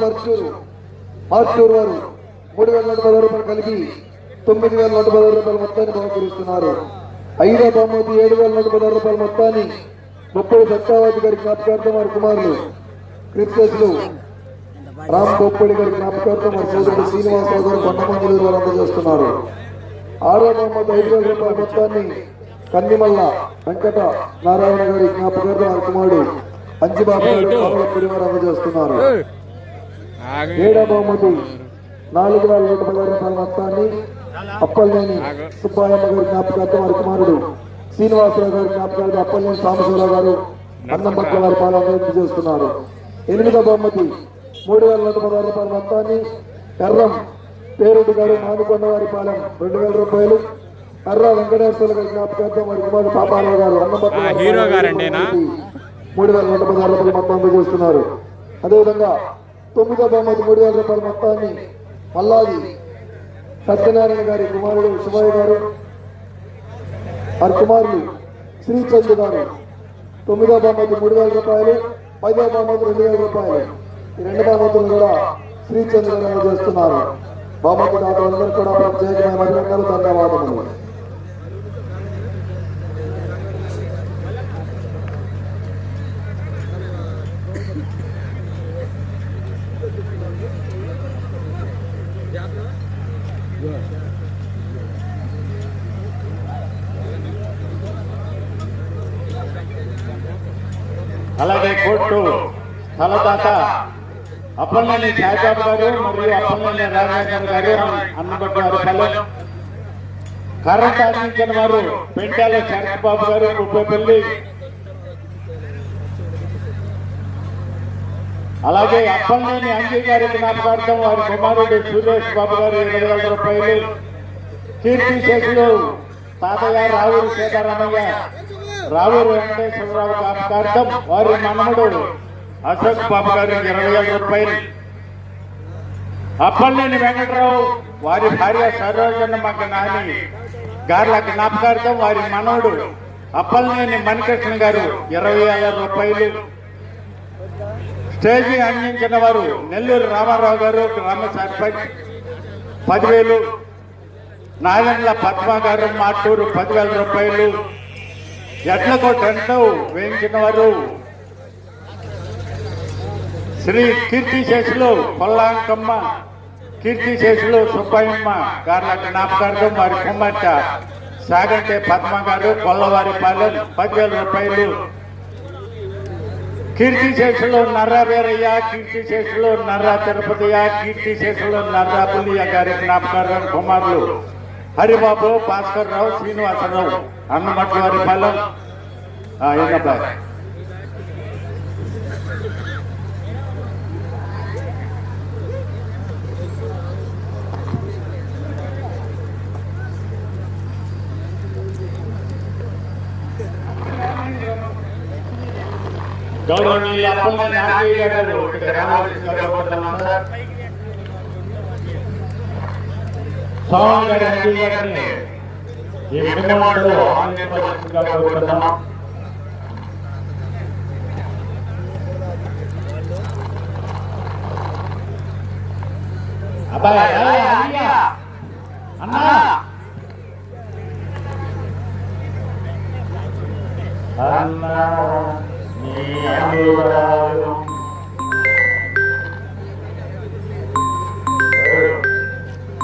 పర్చూరు మార్చూరు వారు మూడు వేల నూట పదహారు రూపాయలు కలిగి తొమ్మిది వేల నూట పదహారు రూపాయల మొత్తాన్ని బహుకరిస్తున్నారు. ఐదో బహుమతి ఏడు వేల నూట పదహారు రూపాయల మొత్తాన్ని ముప్పై సత్తావతి గారి జ్ఞాపకార్థం వారి కుమారులు క్రికెట్లు రామ్ గోప్పడి గారి జ్ఞాపకార్థం వారి సోదరుడు శ్రీనివాసరావు గారు కొండమంజూరు వారు అందజేస్తున్నారు. ఆరో బహుమతి ఐదు వేల రూపాయల మొత్తాన్ని కన్నిమల్ల వెంకట నారాయణ గారి జ్ఞాపకార్థం వారి కుమారుడు కోమలపూడి వారు అందజేస్తున్నారు. ఏడో బహుమతి. నాలుగు వేల నూట పదహారు రూపాయల మొత్తాన్ని అప్పలనేని సుబ్బాయమ్మ గారి జ్ఞాపకార్థం వారి కుమారుడు శ్రీనివాసరావు గారి జ్ఞాపకార్థం అప్పలనేని సాంబశివరావు గారు అన్నం పట్ల వారి పాలన చేస్తున్నారు ఎనిమిదో బహుమతి. మూడు వేల నూట పదహారు రూపాయల మొత్తాన్ని ఎర్రం పేరెడ్డి గారు మానుకొండ వారి పాలెం. రెండు వేల రూపాయలు. ఎర్ర వెంకటేశ్వర గారి జ్ఞాపకార్థం వారి కుమారుడు పాపారావు గారు అన్నం మూడు వేల నూట పదహారు రూపాయలు మొత్తం అందజేస్తున్నారు అదేవిధంగా తొమ్మిదో బహుమతి మూడు వేల రూపాయల మొత్తాన్ని మల్లాది సత్యనారాయణ గారి కుమారుడు శివయ్య గారు వారి కుమారులు శ్రీచంద్ గారు. తొమ్మిదో బహుమతి మూడు వేల రూపాయలు పదో బహుమతి రెండు వేల రూపాయలు. ఈ రెండు బహుమతులు కూడా శ్రీచంద్ర గారు అందజేస్తున్నారు బహుమతి దాతలందరూ కూడా ప్రత్యేకమైన అభినందనలు ధన్యవాదములు. అలాగే కోర్టు తలదాత అప్పలనేని సాయిబాబు గారు మరియు అప్పలనేని రాజేంద్ర గారు అన్నబడ్డారు పల్లెం. కరెంట్ అందించిన వారు పెంటాల శరత్బాబు గారు కుప్పపల్లి. అలాగే అప్పలనేని అంజీ గారి జ్ఞాపకార్థం వారి కుమారుడు సురేష్ బాబు గారు ఇరవై వేల రూపాయలు. కీర్తి శేషులు తాతయ్య రావూరు సీతారామయ్య రావూరు వెంకటేశ్వరరావు జ్ఞాపకార్థం వారి మనముడు అశోక్ బాబు గారు ఇరవై వేల రూపాయలు. అప్పలనేని వెంకటరావు వారి భార్య సరోజనమ్మ నాని గార్ల జ్ఞాపకార్థం వారి మనవడు అప్పలనేని మణికృష్ణ గారు ఇరవై వేల రూపాయలు. స్టేజీ అందించిన వారు నెల్లూరు రామారావు గారు గ్రామ సర్పంచ్ పదివేలు. నాగండ్ల పద్మ గారు మాటూరు పదివేల రూపాయలు. ఎడ్లకు టెంట్ వేయించిన వారు శ్రీ కీర్తిశేషులు పొల్లాంకమ్మ కీర్తిశేషులు సుబ్బయ్యమ్మ గార్ల జ్ఞాపకార్థం వారి కుమార్తె సాగంటే పద్మ గారు కొల్లవారి పాలెం పదివేల రూపాయలు. కీర్తిశేషులు నర్ర వీరయ్య కీర్తి నర్ర తిరుపతియ కీర్తిశేషులు నర్ర పుల్లియ గారి జ్ఞాపకార్థం కుమారులు. హరిబాబు భాస్కర్ రావు శ్రీనివాసరావు అన్నమట్ల వారి పాలెం ఆ, ఏంటబ్బా? గౌరవనీయులు నాగయ్య గారు స్వామి గారి గారిని ఈ విగ్రహంలో ఆనందించవలసిందిగా కోరుతున్నాం అబ్బాయి. అన్నా. అన్నా నీ అనురాగం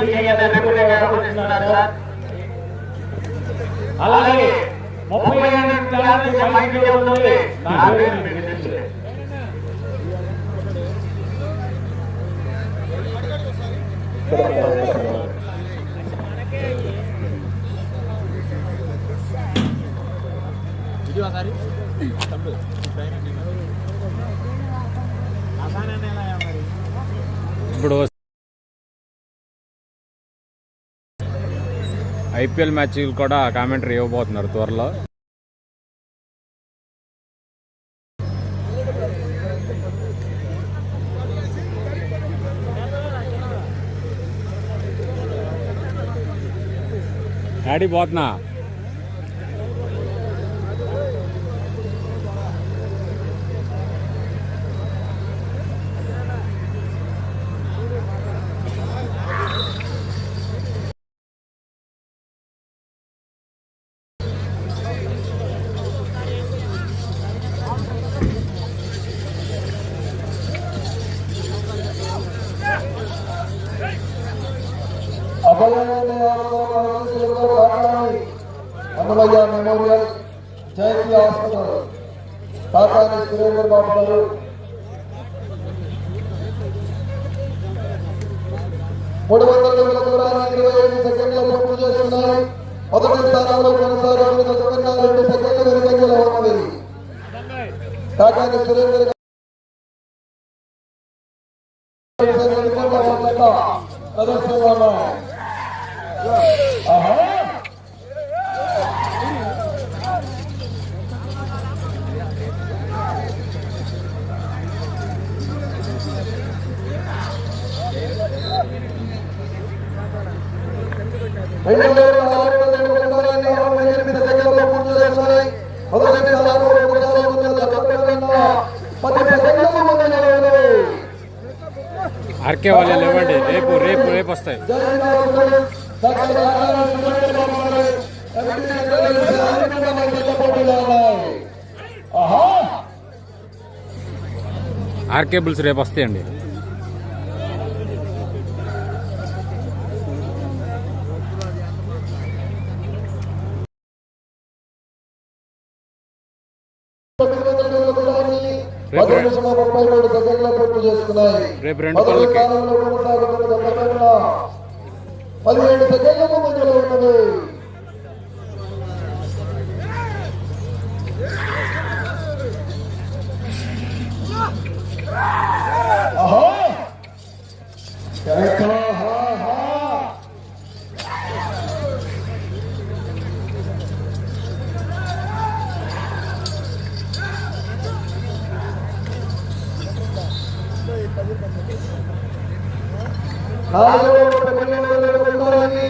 డిఏ రిజిస్ట్రీగా వ్యవహరిస్తున్నారు సార్. అలాగే ముప్పై ఎనిమిది ఉంది నా పేరు మీకు తెలుసు. ఇక్కడ ఇప్పుడు ఐపీఎల్ మ్యాచ్లు కూడా కామెంటరీ ఇవ్వబోతున్నారు త్వరలో. ఆడిపోతున్నా అన్నమయ్య మెమోరియల్ జయంతి హాస్పిటల్ తాతాని సురేందర్ బాబు గారు మూడు వందల తొమ్మిది దూరాన్ని ఇరవై ఐదు సెకండ్ల పూర్తి చేస్తున్నాయి మొదటి స్థానంలో కొనసాగుతున్న దశకన్నా రెండు సెకండ్ల వెనుకంజలో ఉన్నది తాతాని సురేందర్ గారు ప్రదర్శనలో ఉన్నాయి ఆహా రెండు వేల నాలుగు వందల ఒకటి నలభై ఎనిమిది సెకండ్లలో పూర్తి చేస్తున్నాయి మొదటి స్థానంలో కొనసాగుతున్న దశకన్నా పది సెకండ్లకు ముందంజలో ఆర్కే వాళ్ళు ఇవ్వండి రేపు రేపు రేపు వస్తాయి ఆర్కేబుల్స్ రేపు వస్తాయండి. రేపు రెండు. కొనసాగుతున్న పదిహేడు సెకండ్ల ముందంజలో ఉన్నది. ఆహా కరెక్ట్ ఆహా ఆహా నాలుగవ ప్రపంచంలో ఉండాలని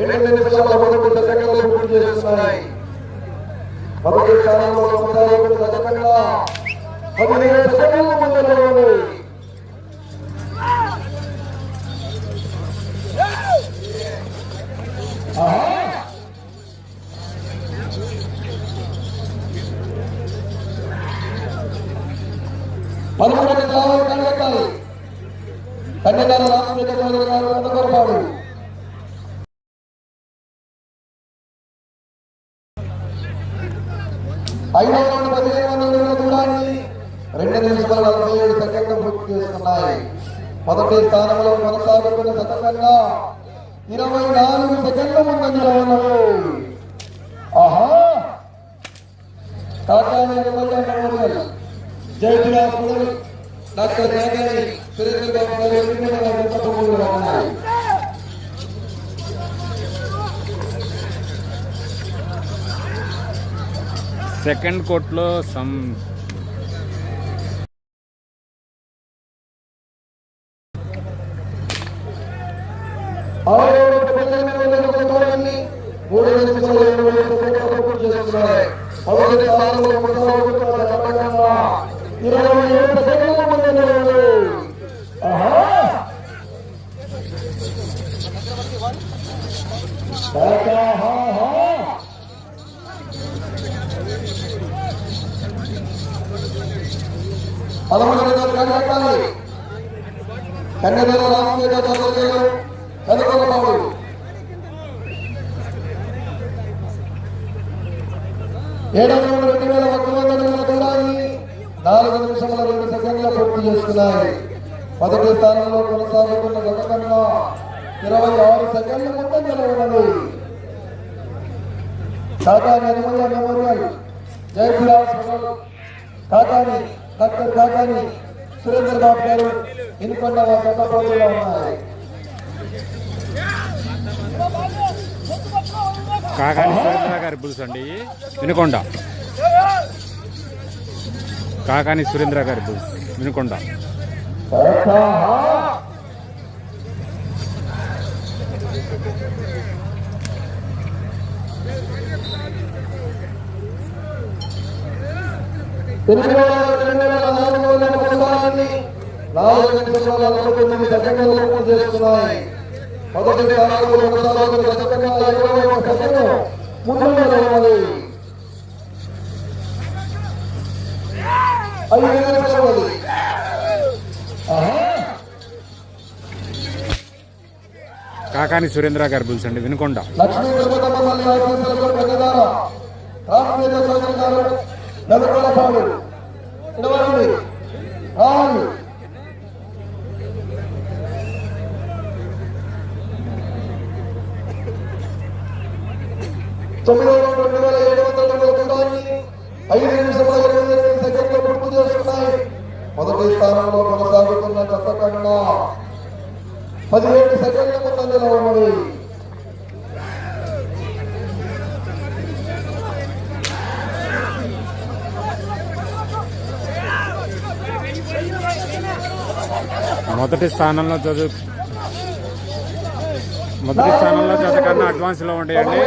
రెండు నిమిషాల మొదటి సెకండ్లు పూర్తి చేస్తున్నాయి మొదటి స్థానంలో కొనసాగుతున్న దశకంగా పదిహేను సెకండ్ల మొదటి స్థానంలో కొనసాగుతున్న శతకంగా ఇరవై నాలుగు సెకండ్ల ముందంజలో ఉన్నవి ఆహా! Kakani MLA memorial. JP hospital doctor Kakani Surendra Babu గారు ఎన్నికల ఉన్నాయి. సెకండ్ కోర్ట్లో సమ్ చేస్తున్నాయి మొదటి స్థానంలో కొనసాగుతున్న శతకంగా ఇరవై ఏడు సెకండ్ల ముందంజలో ఉన్నవి ఆహా ఆహా పదమూడు నిమిషాలు కనబట్టాలి కన్నెదల రామచంద్ర చంద్రగారు కనుకొనబాబు ఏడవ నుండి రెండు వేల ఒక్క వందల అడుగుల దూరాన్ని నాలుగు నిమిషముల రెండు సెకండ్ల పూర్తి చేసుకున్నాయి. మొదటి స్థానంలో కొనసాగుతున్న గత ఇరవై ఆరు సెకండ్ల మొత్తం ఉన్నది కాకాని నిర్మల మెమోరియల్ జయప్రకాష్ కాకాని డాక్టర్ కాకాని సురేందర్ బాబు గారు ఇనుకొండ చట్టపోటీలో ఉన్నాయి. కాకాని సురేంద్ర గారి బుల్స్ అండి. వినుకొండ. కాకాని సురేంద్ర గారి బుల్స్. వినుకొండ. నాలుగు చేస్తున్నాయి మొదటి స్థానంలో కొనసాగుతున్న ఇరవై సెకండ్ ఐదు నిమిషాలు. కాకాని సురేంద్ర గారి అండి వినుకొండ. లక్ష్మీ తొమ్మిది రెండు వేల ఏడు వందల దూరాన్ని ఐదు నిమిషముల ఇరవై ఎనిమిది సెకండ్లు పూర్తి చేసుకున్నాయి మొదటి స్థానంలో కొనసాగుతున్న చెత్త పదిహేడు సెకండ్ల ముందంజలో ఉన్నది మొదటి స్థానంలో చదువు మొదటి స్థానంలో జత కన్నా అడ్వాన్స్లో ఉంటాయండి.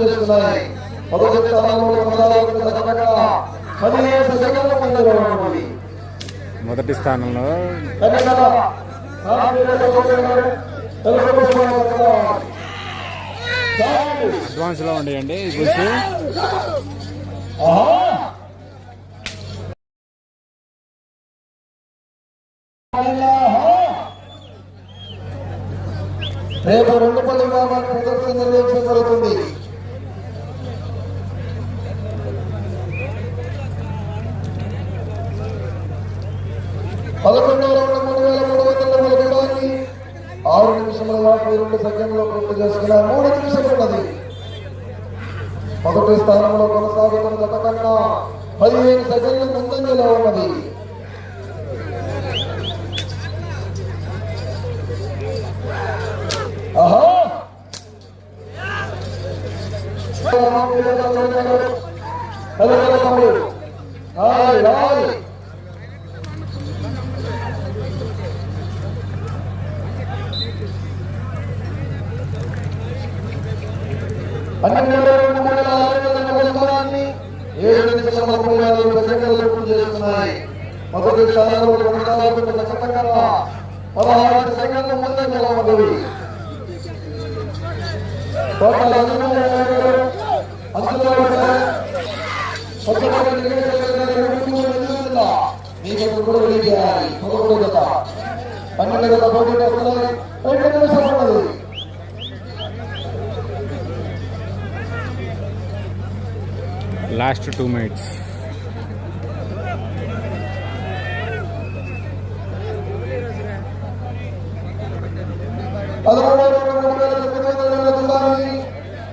చేస్తున్నాయి మొదటి స్థానంలో కొనసాగుతున్న జతగా పదిహేను సెకండ్ల ముందుగా ఉన్నది మొదటి స్థానంలో అడ్వాన్స్లో ఉండేయండి ఈ రేపు రెండు పల్లి గ్రామాన్ని ప్రదర్శన నిర్వహించడం జరుగుతుంది పదకొండు సెకండ్లో పూర్తి చేసుకున్న మూడు నిమిషములు ఉన్నది. మొదటి స్థానంలో కొనసాగుతున్న గత కన్నా పదిహేను సెకండ్ల ముందంజలో ఉన్నది. ఆహా! రాయ్ రాయ్. పన్నెండు రెండు మూడు అరవై ఏడు నిమిషాల ముప్పై నాలుగు సెకండ్లు పూర్తి చేస్తున్నాయి మొదటి స్థానంలో కొనసాగుతున్న చట్టకన్నా పదహారు సెకండ్ల ముందంజలో ఉన్నది కోట్ల అందులో మీకు కూడా పదకొండు పన్నెండు పోటీ రెండు నిమిషాలు ఉన్నది లాస్ట్ టూ మినిట్స్.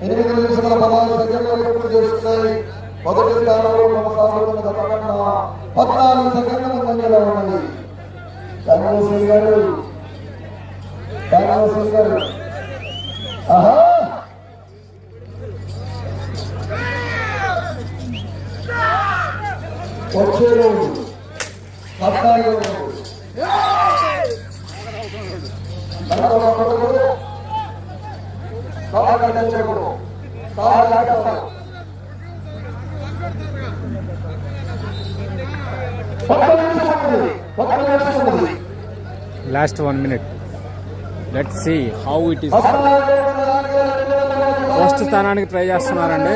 ఎనిమిది నిమిషాల పదహారు సెకండ్లు పూర్తి చేస్తున్నాయి. మొదటి స్థానంలో కొనసాగుతున్న పద్నాలుగు second last one minute. Let see how it is first స్థానానికి ట్రై చేస్తున్నారండి.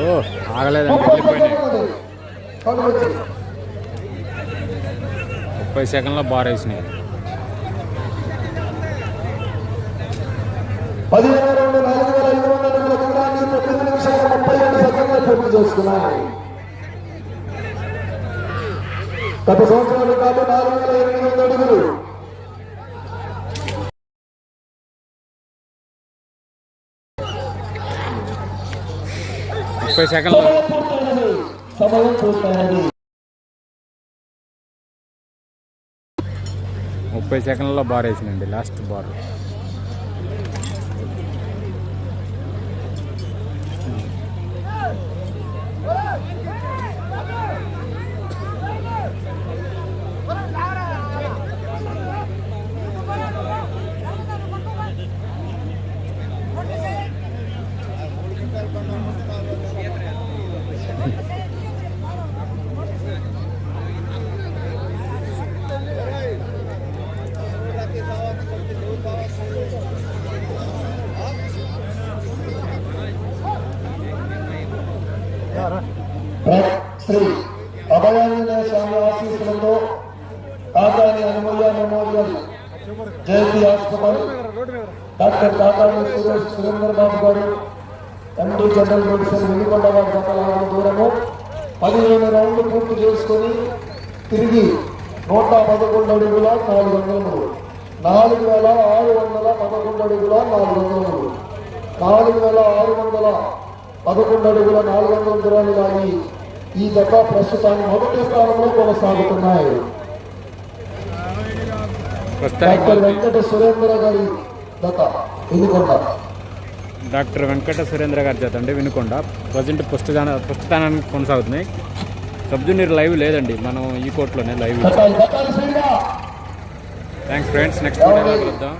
ఓ ఆగలేదండి. ముప్పై సెకండ్లో బార్ వేసినాయి. పదిహేను రెండు నాలుగు వేల ఐదు వందల అడుగుల దూరాన్ని తొమ్మిది నిమిషాల ముప్పై రెండు సెకండ్లు. పూర్తి చేసుకున్నాయి గత సంవత్సరం రికార్డు నాలుగు వేల ఎనిమిది వందల అడుగులు ముప్పై సెకండ్లు. సమయం పూర్తయినది ముప్పై సెకండ్లో బార్ వేసినండి లాస్ట్ బార్. శ్రీ అభయాంజనేయ స్వామి ఆశీస్సులతో Kakani Hanumaiah memorial Jayanthi hospital doctor Kakani Suresh Surender Babu గారు ఎండి జనరల్ మెడిసిన్ వెనుకొండ వారి గతలాగిన దూరము పదిహేను రౌండ్లు పూర్తి చేసుకొని తిరిగి నూట పదకొండు అడుగుల నాలుగు వందల మూడు. నాలుగు వేల ఆరు వందల పదకొండు అడుగుల నాలుగు వందల మూడు. నాలుగు వేల ఆరు వందల పదకొండు అడుగుల నాలుగు వందల దూరాలు లాగి ఈ జత ప్రస్తుతాన్ని మొదటి స్థానంలో కొనసాగుతున్నాయి. డాక్టర్ వెంకట సురేంద్ర గారి జత ఎన్నుకొండ డాక్టర్ వెంకట సురేంద్ర గారి చేత అండి వినుకొండ. ప్రజెంట్ పుస్తకాన పుస్తకానానికి కొనసాగుతున్నాయి. సబ్ జూనియర్ లైవ్ లేదండి. మనం ఈ కోర్టులోనే లైవ్ థ్యాంక్స్ ఫ్రెండ్స్ నెక్స్ట్ వీడియోలో కలుద్దాం?